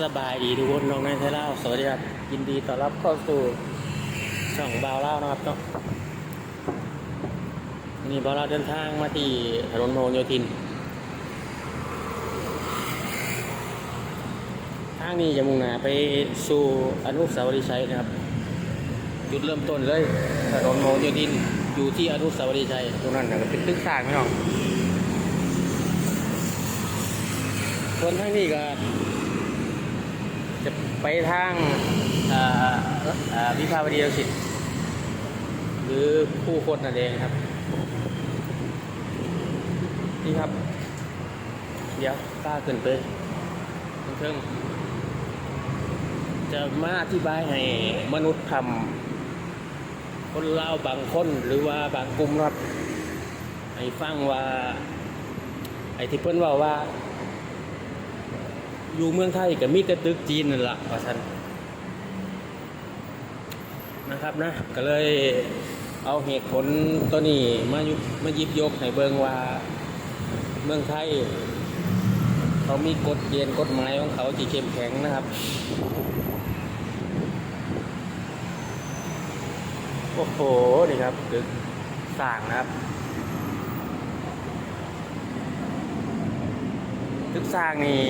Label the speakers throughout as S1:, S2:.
S1: สบายดีทุกคนน้องนายไทยเล่าสวัสดีครับยินดีต้อนรับเข้าสู่ช่องบาวเล่านะครับเนาะนนี่บาวเล่าเดินทางมาที่ถนนพหลโยธิน ทางนี้จะมุ่งหน้าไปสู่อนุสาวรีย์ชัยนะครับ จุดเริ่มต้นเลยถนนพหลโยธินอยู่ที่อนุสาวรีย์ชัยตรงนั้นนะเป็นตึกสร้างไม่น้อง ส่วนทางนี้ก็ จะไปทางอ่าอ่าวิภาวดีรังสิตหรือผู้คนนั่นเองครับ นี่ครับ เดี๋ยวกล้าขึ้นไปเพิ่งจะมาอธิบายให้มนุษย์ทำคนเล่าบางคนหรือว่าบางกลุ่มครับ ให้ฟังว่า ไอ้ที่เพิ่นว่าว่า อยู่เมืองไทยกับมีแต่ตึกจีนนั่นแหละว่าท่านนะครับนะ ก็เลยเอาเหตุผลตัวนี้มายุมายิบยกให้เบิงว่าเมืองไทย เขามีกฎเกณฑ์กฎหมายของเขาที่เข้มแข็งนะครับ โอ้โห นี่ครับตึกสร้างนะครับ กสร้างนี่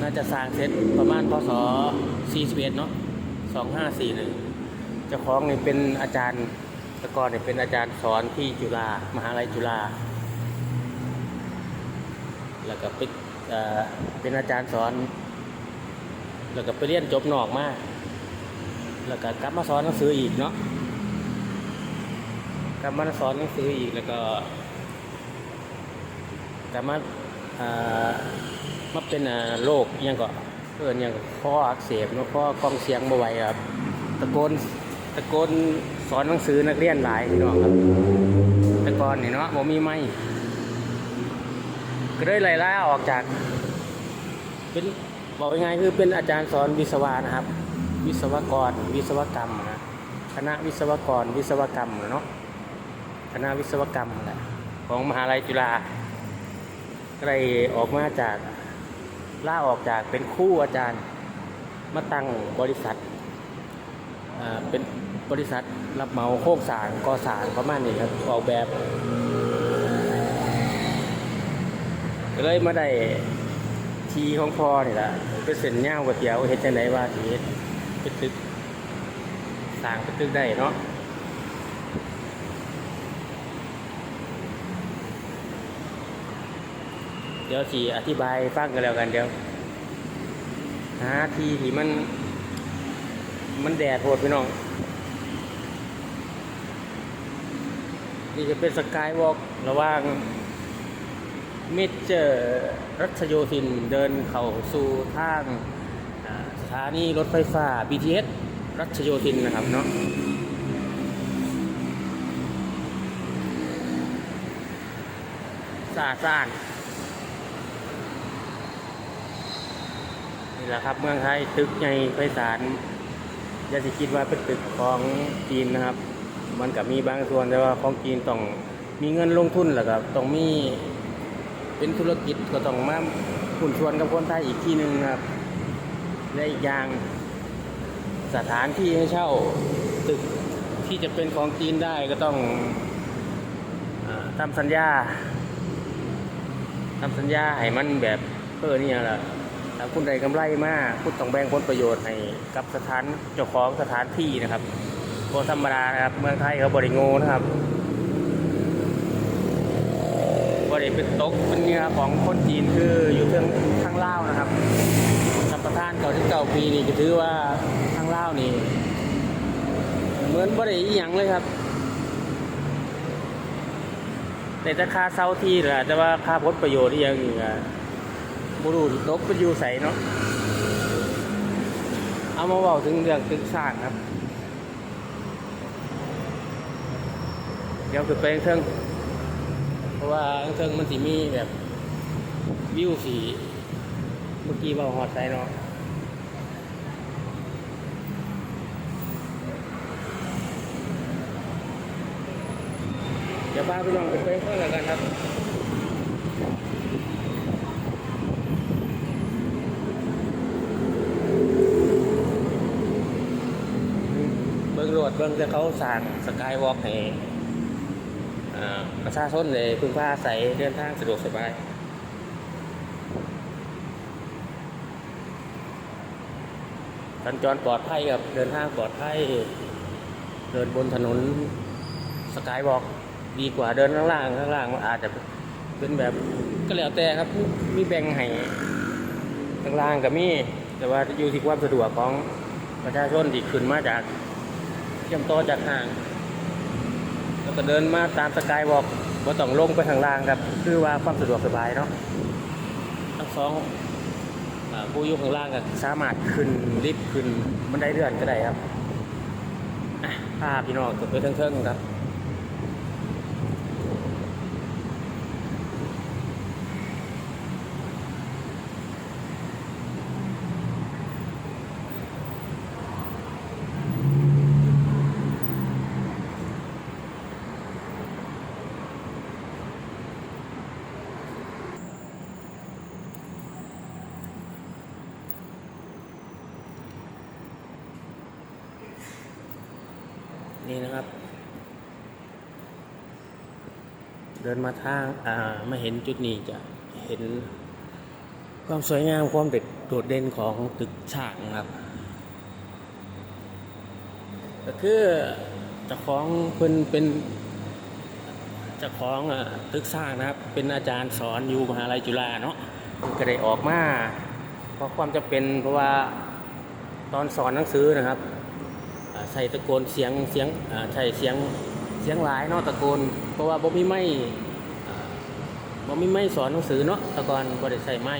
S1: น่าจะสร้างเสร็จประมาณพศ41เนาะ2541เจ้าของนี่เป็นอาจารย์ต่ก่อนนี่เป็นอาจารย์สอนที่จุฬามหาลัยจุฬาแล้วก็เป็นเป็นอาจารย์สอน แล้วก็ไปเรียนจบนอกมาก แล้วก็กลับมาสอนหนังสืออีกเนาะกลับมาสอนหนังสืออีกแล้วก็ แต่มามาเป็นโรคยังก็เพื่อนอิหยังข้ออักเสบเนาะข้อกล้องเสียงบ่ไหวครับ ตะโกนตะโกนสอนหนังสือนักเรียนหลายพี่น้องครับต่ก่อนนี่เนาะบ่มีไม้ก็เลยไล่ล่าออกจาก เป็นบอกยังไงคือเป็นอาจารย์สอนวิศวะนะครับ วิศวกร วิศวกรรมนะคณะวิศวกร วิศวกรรมเนาะคณะวิศวกรรมแหละของมหาลัยจุฬา ก็เลออกมาจากล่าออกจากเป็นคู่อาจารย์ มาตั้งบริษัทเป็นบริษัทรับเหมาโครงสางก่อสางประมาณนี้ครับออกแบบก็เลยมาได้ทีของพ่อนี่แหละเป็นเส้นย่างก๋วยเตี๋ยวเฮ็ดจังไดว่าสิเฮ็ดเป็นตึกสร้างเป็นตึกได้เนาะ ดี๋ยวสีอธิบายฟังกันแล้วกันเดี๋ยวหาทีที่มัน มันแดดโหดพี่น้อง นี่จะเป็นสกายวอล์กระหว่างเมเจอร์รัชโยธินเดินเข้าสู่ทางสถานีรถไฟฟ้า BTS รัชโยธินนะครับเนาะสะอาดสะอาด นี่แหละครับ เมืองไทยตึกใหญ่ไพศาลอย่าสิคิดว่าเป็นตึกของจีนนะครับ มันก็มีบางส่วนแต่ว่าของจีนต้องมีเงินลงทุนแหละครับต้องมีเป็นธุรกิจก็ต้องมาหุ่นชวนกับคนไทยอีกที่หนึ่งครับและอีกอย่างสถานที่ให้เช่าตึกที่จะเป็นของจีนได้ก็ต้องอทำสัญญาทำสัญญาให้มันแบบเออนี่แหละ ถ้าคุณได้กำไรมากคุณต้องแบ่งผลประโยชน์ให้กับสถานเจ้าของสถานที่นะครับโคธรรมดานะครับ เมืองไทยเขาบริโงนะครับบริเป็นตกเป็นเนื้อของคนจีนคืออยู่เทิงทางล่านะครับสัมปทานเก่าที่เก่าปีนี่ก็ถือว่าทางล่านี่ เหมือนบริอีหยังเลยครับแต่จะค่าเซาที่แหละแต่ว่าค่าผลประโยชน์ที่ยังอีกอะ บุรุษตกเป็นอยู่ใสเนาะเอามาบอกถึงเรื่องตึกสร้างครับ เดี๋ยวคือไปเทิงเพราะว่าเทิงมันสิมีแบบวิวสีเมื่อกี้เว่าหอดใสเนาะเดี๋ยวพาไปลองไปเพิ่มแล้วกันครับ เบื้องที่เขาสร้างสกายวอล์กให้ประชาชนเลยพึ่งพาอาศัยเดินทางสะดวกสบายสัญจรปลอดภัยครับเดินทางปลอดภัยเดินบนถนนสกายวอล์กดีกว่าเดินข้างล่างข้างล่างมันอาจจะเป็นแบบก็แล้วแต่ครับมีแบ่งให้ข้างล่างกับมีแต่ว่าอยู่ที่ความสะดวกของประชาชนที่ขึ้นมาจาก ชื่อมต่อจากห่าง แล้วก็เดินมาตามสกายวอล์กว่าต้องลงไปทางล่างครับ คือว่าความสะดวกสบายเนาะทั้งสองผู้อยู่ข้างล่างก็สามารถขึ้นลิฟต์ขึ้นบันไดเลื่อนก็ได้ครับภาพาพี่น้องขึ้นไปเทิงๆครับ นี่นะครับ เดินมาทางอ่ามาเห็นจุดนี้จะเห็น ความสวยงามความเด็ดโดดเด่นของตึกฉากนะครับ ก็คือเจ้าของเพิ่นเป็นเจ้าของอ่าตึกสร้างนะครับ เป็นอาจารย์สอนอยู่มหาลัยจุฬาเนาะก็ได้ออกมาเพราะความจะเป็นเพราะว่าตอนสอนหนังสือนะครับ ใส่ตะโกนเสียงเสียงใส่เสียงเสียงหลายเนาะตะโกน เพราะว่าบ่มีไม้อ่าบ่มีไม้สอนหนังสือเนาะตะกอนบ่ได้ใส่ไม้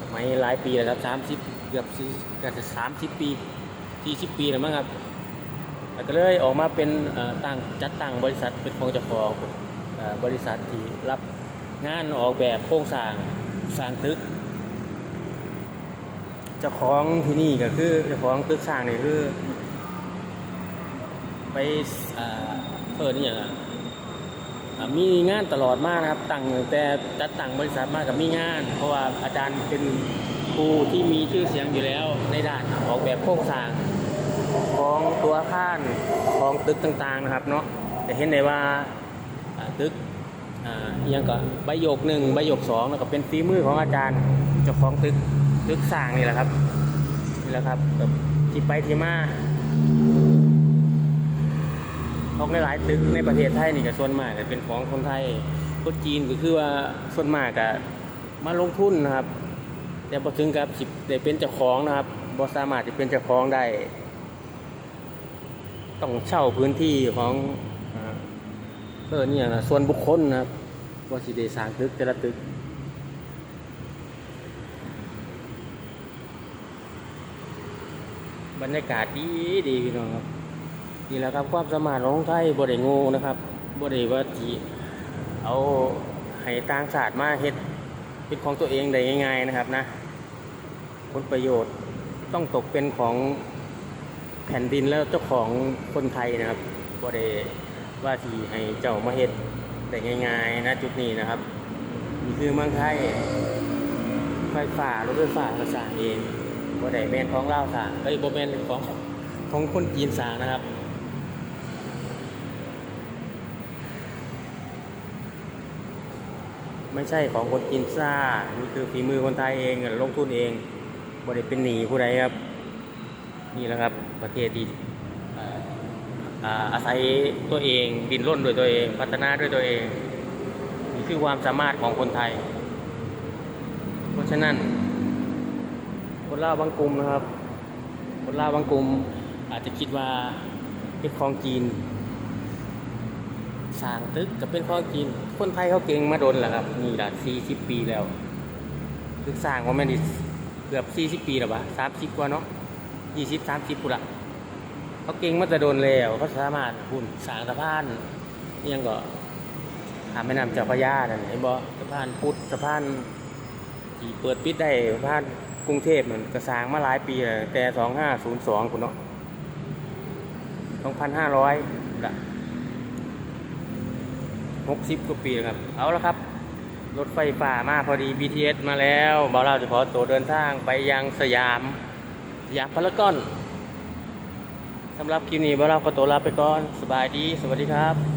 S1: สมัยหลายปีแล้วครับ30เกือบ40เกือบจะ30ปี40ปีแล้วมั้งครับแล้วก็เลยออกมาเป็นเอ่อตั้งจัดตั้งบริษัทเป็นของเจ้าของบริษัทที่รับงานออกแบบโครงสร้างสร้างตึก จ้าของที่นี่ก็คือเจ้าของตึกสร้างนี่คือ ไปเปิดนี่อย่างมีงานตลอดมากนะครับตั้งแต่จัดตั้งบริษัทมากกับมีงาน เพราะว่าอาจารย์เป็นครูที่มีชื่อเสียงอยู่แล้วในด้านออกแบบโครงสร้างของตัวอาคารของตึกต่างๆนะครับเนาะจะเห็นได้ว่าตึกยังก็ใบโยกหนึ่งใบโยกสองแล้วก็เป็นฝีมือของอาจารย์เจ้าของตึก ตึกสร้างนี่แหละครับนี่แหละครับแบบที่ไปที่มาของหลายตึกในประเทศไทยนี่ก็ส่วนมากก็เป็นของคนไทยคนจีนก็คือว่าส่วนมากก็มาลงทุนนะครับ แต่พอถึงกับสิได้เป็นเจ้าของนะครับบ่สามารถจะเป็นเจ้าของได้ ต้องเช่าพื้นที่ของอ่าเพื่อนี่ยนะส่วนบุคคลนะครับว่าสิได้สร้างตึกแต่ละตึก บรรยากาศดีดีพี่น้องครับนี่แหละครับความสามารถของไทยบริงูนะครับบริว่าที่เอาให้ต่างชาติมาเฮ็ดเป็นของตัวเองได้ง่าย ๆนะครับนะผลประโยชน์ต้องตกเป็นของแผ่นดินแล้วเจ้าของคนไทยนะครับบริว่าที่ให้เจ้ามาเฮ็ดได้ง่ายๆนะจุดนี้นะครับนี่คือเมืองไทยไฟฟ้ารถไฟฟ้าก็สร้างเอง บ่ได้แม่นของลาวสร้างเอ้ยบ่แม่นของของคนจีนสร้างนะครับไม่ใช่ของคนจีนสร้านี่คือฝีมือคนไทยเองลงทุนเองบ่ไดเป็นหนีผู้ใดครับ นี่แหละครับประเทศที่อาศัยตัวเองดินร่นโดวยตัวเอง พัฒนาด้วยตัวเอง นี่คือความสามารถของคนไทย เพราะฉะนั้น คนล่าวบางกลุ่มนะครับ คนล่าวบางกลุ่มอาจจะคิดว่าเป็นของจีนสร้างตึกกับเป็นของจีน คนไทยเขาเก่งมาโดนแหละครับนี่ละสี่สิบปีแล้วตึกสร้างว่าแม่นดิเกือบสี่สิบปีแล้วปะสามสิบกว่าเนาะยี่สิบสามสิบปุระเขาเก่งมาแต่โดนแล้วเขาสามารถหุ่นสร้างสะพานนี่ยังก็หาแม่น้ำเจ้าพระยานั่นเห็นบ่สะพานพุทธสะพานที่เปิดปิดได้ผ่าน กรุงเทพเหมือนกระสางมาหลายปีแล้วแต่สองห้าศูนย์สองคุณเนาะสองพันห้าร้อยละหกสิบกว่าปีแล้วครับ เอาละครับ รถไฟฟ้ามาพอดี BTS มาแล้วบอเราจะขอตัวเดินทางไปยังสยาม สยามพารากอนสำหรับคลิปนี้บ่เราก็ตัวลาไปก่อน สบายดี สวัสดีครับ